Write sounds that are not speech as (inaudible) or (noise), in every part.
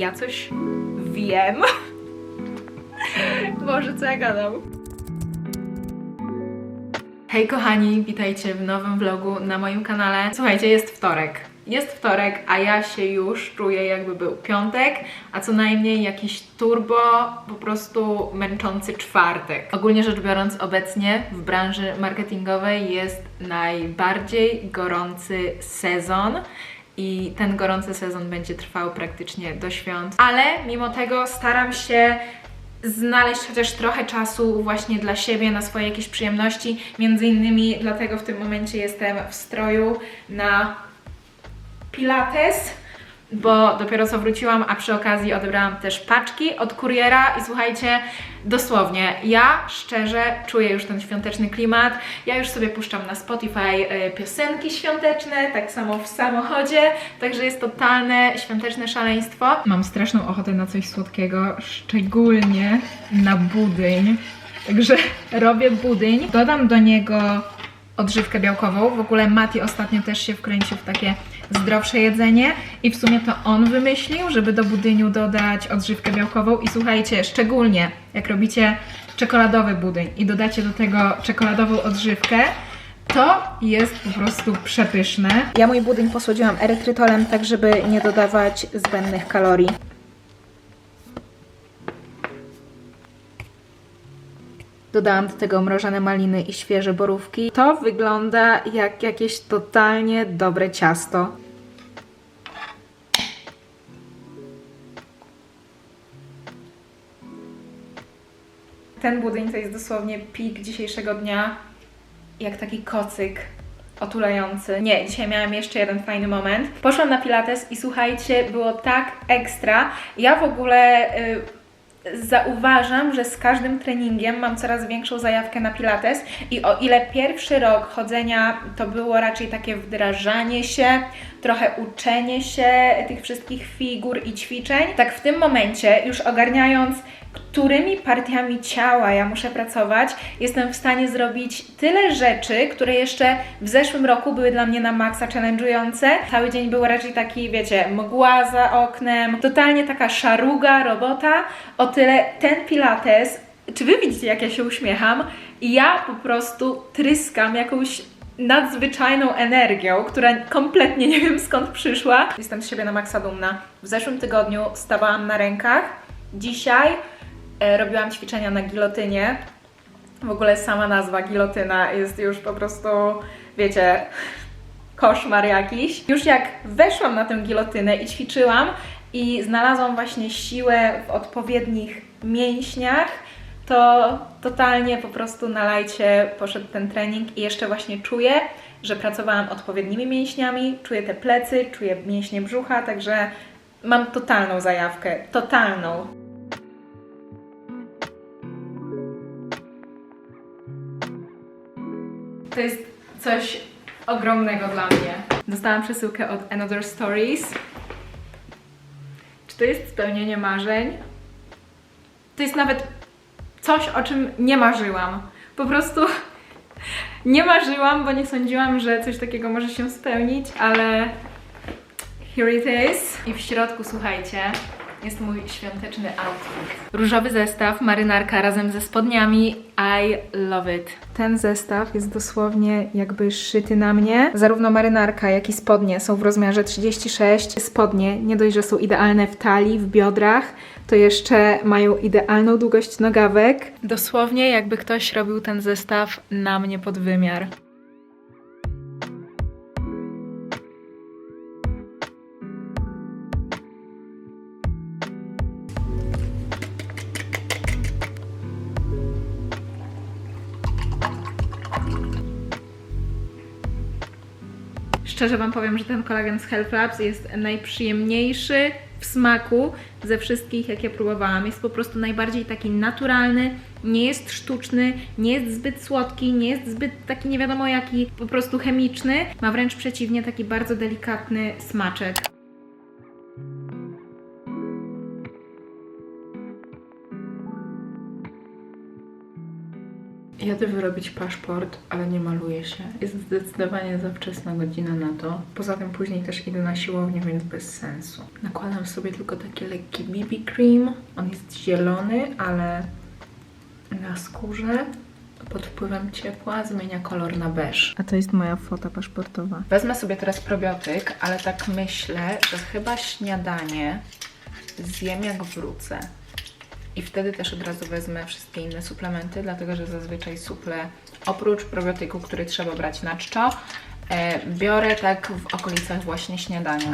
ja coś wiem. (laughs) Boże, co ja gadam? Hej kochani, witajcie w nowym vlogu na moim kanale. Słuchajcie, jest wtorek. Jest wtorek, a ja się już czuję jakby był piątek, a co najmniej jakiś turbo, po prostu męczący czwartek. Ogólnie rzecz biorąc, obecnie w branży marketingowej jest najbardziej gorący sezon i ten gorący sezon będzie trwał praktycznie do świąt. Ale mimo tego staram się znaleźć chociaż trochę czasu właśnie dla siebie, na swoje jakieś przyjemności. Między innymi dlatego w tym momencie jestem w stroju na Pilates, bo dopiero co wróciłam, a przy okazji odebrałam też paczki od kuriera i słuchajcie, dosłownie, ja szczerze czuję już ten świąteczny klimat. Ja już sobie puszczam na Spotify e, piosenki świąteczne, tak samo w samochodzie, także jest totalne świąteczne szaleństwo. Mam straszną ochotę na coś słodkiego, szczególnie na budyń. Także robię budyń, dodam do niego odżywkę białkową. W ogóle Mati ostatnio też się wkręcił w takie zdrowsze jedzenie i w sumie to on wymyślił, żeby do budyniu dodać odżywkę białkową i słuchajcie, szczególnie jak robicie czekoladowy budyń i dodacie do tego czekoladową odżywkę, to jest po prostu przepyszne. Ja mój budyń posłodziłam erytrytolem, tak żeby nie dodawać zbędnych kalorii. Dodałam do tego mrożone maliny i świeże borówki. To wygląda jak jakieś totalnie dobre ciasto. Ten budyń to jest dosłownie pik dzisiejszego dnia, jak taki kocyk otulający. Nie, dzisiaj miałam jeszcze jeden fajny moment. Poszłam na pilates i słuchajcie, było tak ekstra. Ja w ogóle... Y, zauważam, że z każdym treningiem mam coraz większą zajawkę na pilates i o ile pierwszy rok chodzenia to było raczej takie wdrażanie się, trochę uczenie się tych wszystkich figur i ćwiczeń, tak w tym momencie już ogarniając którymi partiami ciała ja muszę pracować, jestem w stanie zrobić tyle rzeczy, które jeszcze w zeszłym roku były dla mnie na maksa challenge'ujące. Cały dzień był raczej taki, wiecie, mgła za oknem, totalnie taka szaruga, robota. O tyle ten pilates, czy wy widzicie jak ja się uśmiecham? Ja po prostu tryskam jakąś nadzwyczajną energią, która kompletnie nie wiem skąd przyszła. Jestem z siebie na maksa dumna. W zeszłym tygodniu stawałam na rękach, dzisiaj robiłam ćwiczenia na gilotynie. W ogóle sama nazwa gilotyna jest już po prostu, wiecie, koszmar jakiś. Już jak weszłam na tę gilotynę i ćwiczyłam i znalazłam właśnie siłę w odpowiednich mięśniach, to totalnie po prostu na lajcie poszedł ten trening i jeszcze właśnie czuję, że pracowałam odpowiednimi mięśniami, czuję te plecy, czuję mięśnie brzucha, także mam totalną zajawkę, totalną. To jest coś ogromnego dla mnie. Dostałam przesyłkę od Another Stories. Czy to jest spełnienie marzeń? To jest nawet coś, o czym nie marzyłam. Po prostu (laughs) nie marzyłam, bo nie sądziłam, że coś takiego może się spełnić, ale here it is. I w środku, słuchajcie, jest mój świąteczny outfit. Różowy zestaw, marynarka razem ze spodniami. I love it. Ten zestaw jest dosłownie jakby szyty na mnie. Zarówno marynarka, jak i spodnie są w rozmiarze 36. Spodnie nie dość, że są idealne w talii, w biodrach, to jeszcze mają idealną długość nogawek. Dosłownie jakby ktoś robił ten zestaw na mnie pod wymiar. Szczerze Wam powiem, że ten kolagen z Health Labs jest najprzyjemniejszy w smaku ze wszystkich, jakie próbowałam. Jest po prostu najbardziej taki naturalny, nie jest sztuczny, nie jest zbyt słodki, nie jest zbyt taki nie wiadomo jaki, po prostu chemiczny. Ma wręcz przeciwnie taki bardzo delikatny smaczek. Jadę wyrobić paszport, ale nie maluję się. Jest zdecydowanie za wczesna godzina na to. Poza tym później też idę na siłownię, więc bez sensu. Nakładam sobie tylko taki lekki BB cream. On jest zielony, ale na skórze pod wpływem ciepła zmienia kolor na beż. A to jest moja fota paszportowa. Wezmę sobie teraz probiotyk, ale tak myślę, że chyba śniadanie zjem jak wrócę. I wtedy też od razu wezmę wszystkie inne suplementy, dlatego że zazwyczaj suple oprócz probiotyku, który trzeba brać na czczo, e, biorę tak w okolicach właśnie śniadania.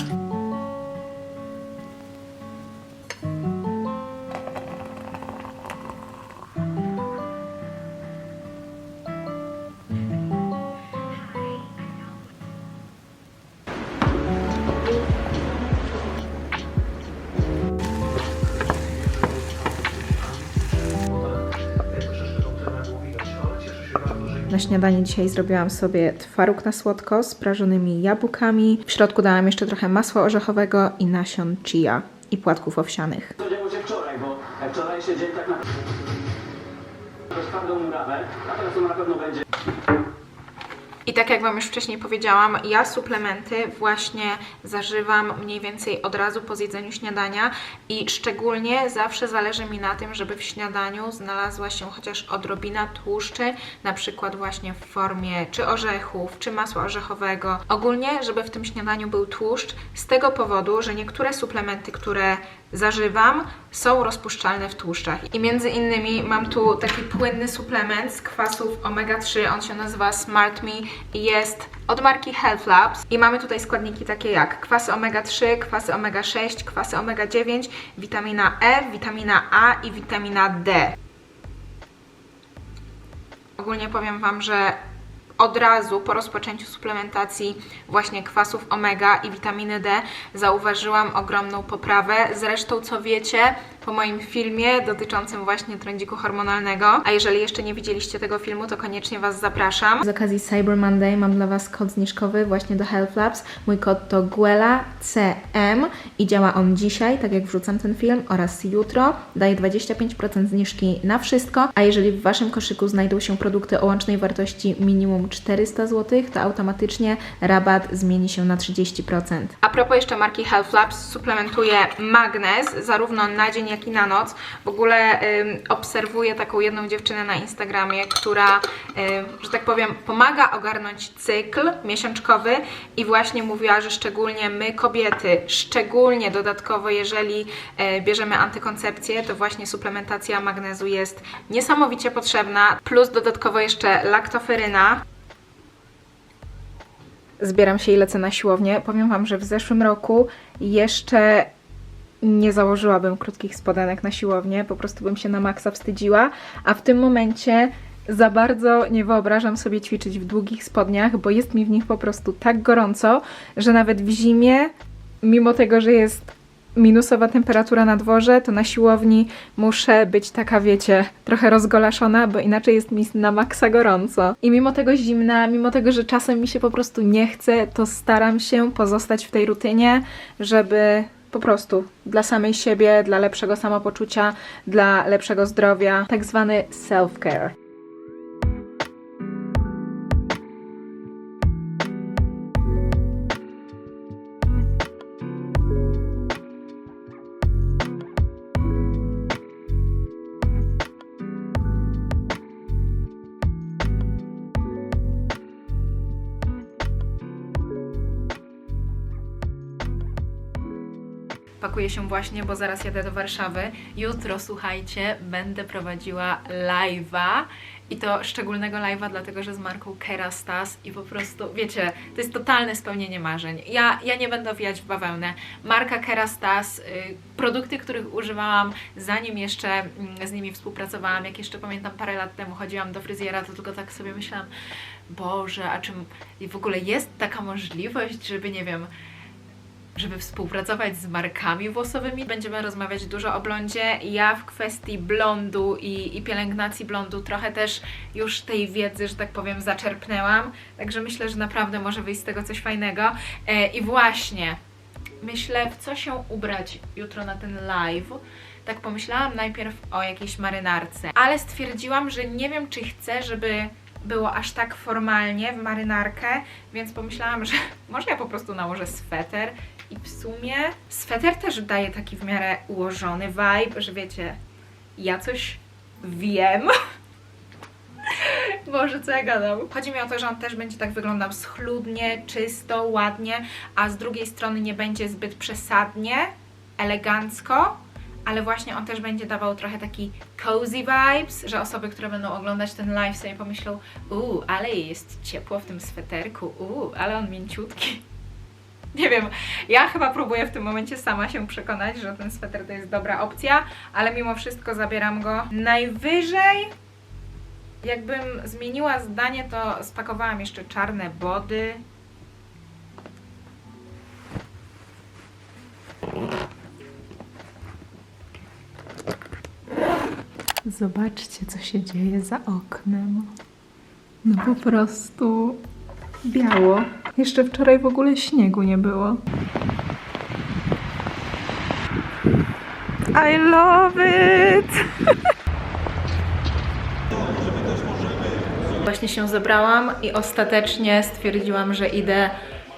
Na śniadanie dzisiaj zrobiłam sobie twaróg na słodko z prażonymi jabłkami. W środku dałam jeszcze trochę masła orzechowego i nasion chia i płatków owsianych. To działo się wczoraj, bo wczorajszy dzień tak dość twardą murawę, a teraz ona na pewno będzie I tak jak Wam już wcześniej powiedziałam, ja suplementy właśnie zażywam mniej więcej od razu po zjedzeniu śniadania i szczególnie zawsze zależy mi na tym, żeby w śniadaniu znalazła się chociaż odrobina tłuszczy, na przykład właśnie w formie czy orzechów, czy masła orzechowego. Ogólnie, żeby w tym śniadaniu był tłuszcz, z tego powodu, że niektóre suplementy, które zażywam, są rozpuszczalne w tłuszczach. I między innymi mam tu taki płynny suplement z kwasów omega-3, on się nazywa Smart Me i jest od marki Health Labs. I mamy tutaj składniki takie jak kwasy omega-3, kwasy omega-6, kwasy omega-9, witamina E, witamina A i witamina D. Ogólnie powiem Wam, że od razu po rozpoczęciu suplementacji właśnie kwasów omega i witaminy D zauważyłam ogromną poprawę. Zresztą, co wiecie, po moim filmie dotyczącym właśnie trądziku hormonalnego. A jeżeli jeszcze nie widzieliście tego filmu, to koniecznie Was zapraszam. Z okazji Cyber Monday mam dla Was kod zniżkowy właśnie do Health Labs. Mój kod to GUELA-CM i działa on dzisiaj, tak jak wrzucam ten film, oraz jutro. Daje 25% zniżki na wszystko, a jeżeli w Waszym koszyku znajdą się produkty o łącznej wartości minimum 400 zł, to automatycznie rabat zmieni się na 30%. A propos jeszcze marki Health Labs, suplementuję magnez zarówno na dzień, i na noc. W ogóle obserwuję taką jedną dziewczynę na Instagramie, która, że tak powiem, pomaga ogarnąć cykl miesiączkowy i właśnie mówiła, że szczególnie my kobiety, szczególnie dodatkowo jeżeli e, bierzemy antykoncepcję, to właśnie suplementacja magnezu jest niesamowicie potrzebna, plus dodatkowo jeszcze laktoferyna, zbieram się i lecę na siłownię. Powiem Wam, że w zeszłym roku jeszcze nie założyłabym krótkich spodenek na siłownię, po prostu bym się na maksa wstydziła, a w tym momencie za bardzo nie wyobrażam sobie ćwiczyć w długich spodniach, bo jest mi w nich po prostu tak gorąco, że nawet w zimie, mimo tego, że jest minusowa temperatura na dworze, to na siłowni muszę być taka, wiecie, trochę rozgolaszona, bo inaczej jest mi na maksa gorąco. I mimo tego zimna, mimo tego, że czasem mi się po prostu nie chce, to staram się pozostać w tej rutynie, żeby po prostu dla samej siebie, dla lepszego samopoczucia, dla lepszego zdrowia, tak zwany self-care. Pakuję się właśnie, bo zaraz jadę do Warszawy. Jutro, słuchajcie, będę prowadziła live'a i to szczególnego live'a, dlatego że z marką Kerastas i po prostu, wiecie, to jest totalne spełnienie marzeń. Ja, ja nie będę wijać w bawełnę. Marka Kerastas, y, produkty, których używałam zanim jeszcze mm, z nimi współpracowałam, jak jeszcze pamiętam parę lat temu chodziłam do fryzjera, to tylko tak sobie myślałam, Boże, a czym w ogóle jest taka możliwość, żeby, nie wiem, żeby współpracować z markami włosowymi. Będziemy rozmawiać dużo o blondzie. Ja w kwestii blondu i, i pielęgnacji blondu trochę też już tej wiedzy, że tak powiem, zaczerpnęłam. Także myślę, że naprawdę może wyjść z tego coś fajnego. E, I właśnie, myślę, w co się ubrać jutro na ten live. tak pomyślałam najpierw o jakiejś marynarce, ale stwierdziłam, że nie wiem, czy chcę, żeby było aż tak formalnie w marynarkę, więc pomyślałam, że (laughs) może ja po prostu nałożę sweter i w sumie sweter też daje taki w miarę ułożony vibe, że wiecie, ja coś wiem. (laughs) Boże, co ja gadam? Chodzi mi o to, że on też będzie tak wyglądał schludnie, czysto, ładnie, a z drugiej strony nie będzie zbyt przesadnie, elegancko, ale właśnie on też będzie dawał trochę taki cozy vibes, że osoby, które będą oglądać ten live sobie pomyślą uuu, ale jest ciepło w tym sweterku, uuu, ale on mięciutki. (laughs) Nie wiem, ja chyba próbuję w tym momencie sama się przekonać, że ten sweter to jest dobra opcja, ale mimo wszystko zabieram go. Najwyżej, jakbym zmieniła zdanie, to spakowałam jeszcze czarne body. Zobaczcie, co się dzieje za oknem. No po prostu biało. Jeszcze wczoraj w ogóle śniegu nie było. I love it! (laughs) Właśnie się zebrałam i ostatecznie stwierdziłam, że idę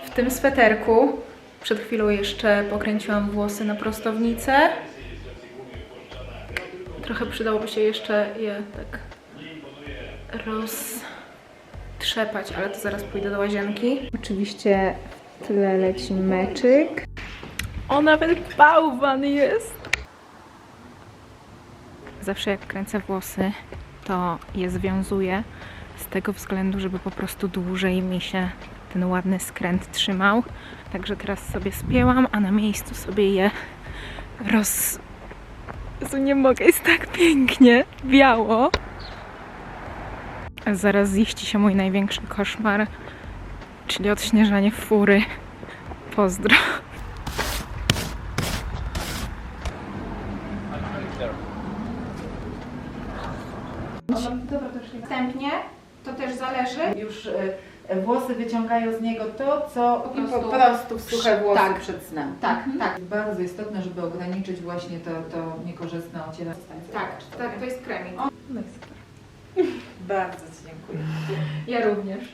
w tym sweterku. Przed chwilą jeszcze pokręciłam włosy na prostownicę. Trochę przydałoby się jeszcze je tak roztrzepać, ale to zaraz pójdę do łazienki. Oczywiście w tle leci meczyk. O, nawet bałwan jest! Zawsze jak kręcę włosy, to je związuję z tego względu, żeby po prostu dłużej mi się ten ładny skręt trzymał. Także teraz sobie spięłam, a na miejscu sobie je roz... Jezu, nie mogę, jest tak pięknie, biało. Zaraz ziści się mój największy koszmar, czyli odśnieżanie fury. Pozdro. Wstępnie to też zależy. Już e, włosy wyciągają z niego to, co Po i po prostu- prostu w suche włosy Tak. przed snem. Tak, tak, Bardzo istotne, żeby ograniczyć właśnie to, to niekorzystne ocielenie. tak, tak, to jest kremik. (laughs) Bardzo Ci dziękuję. Ja również.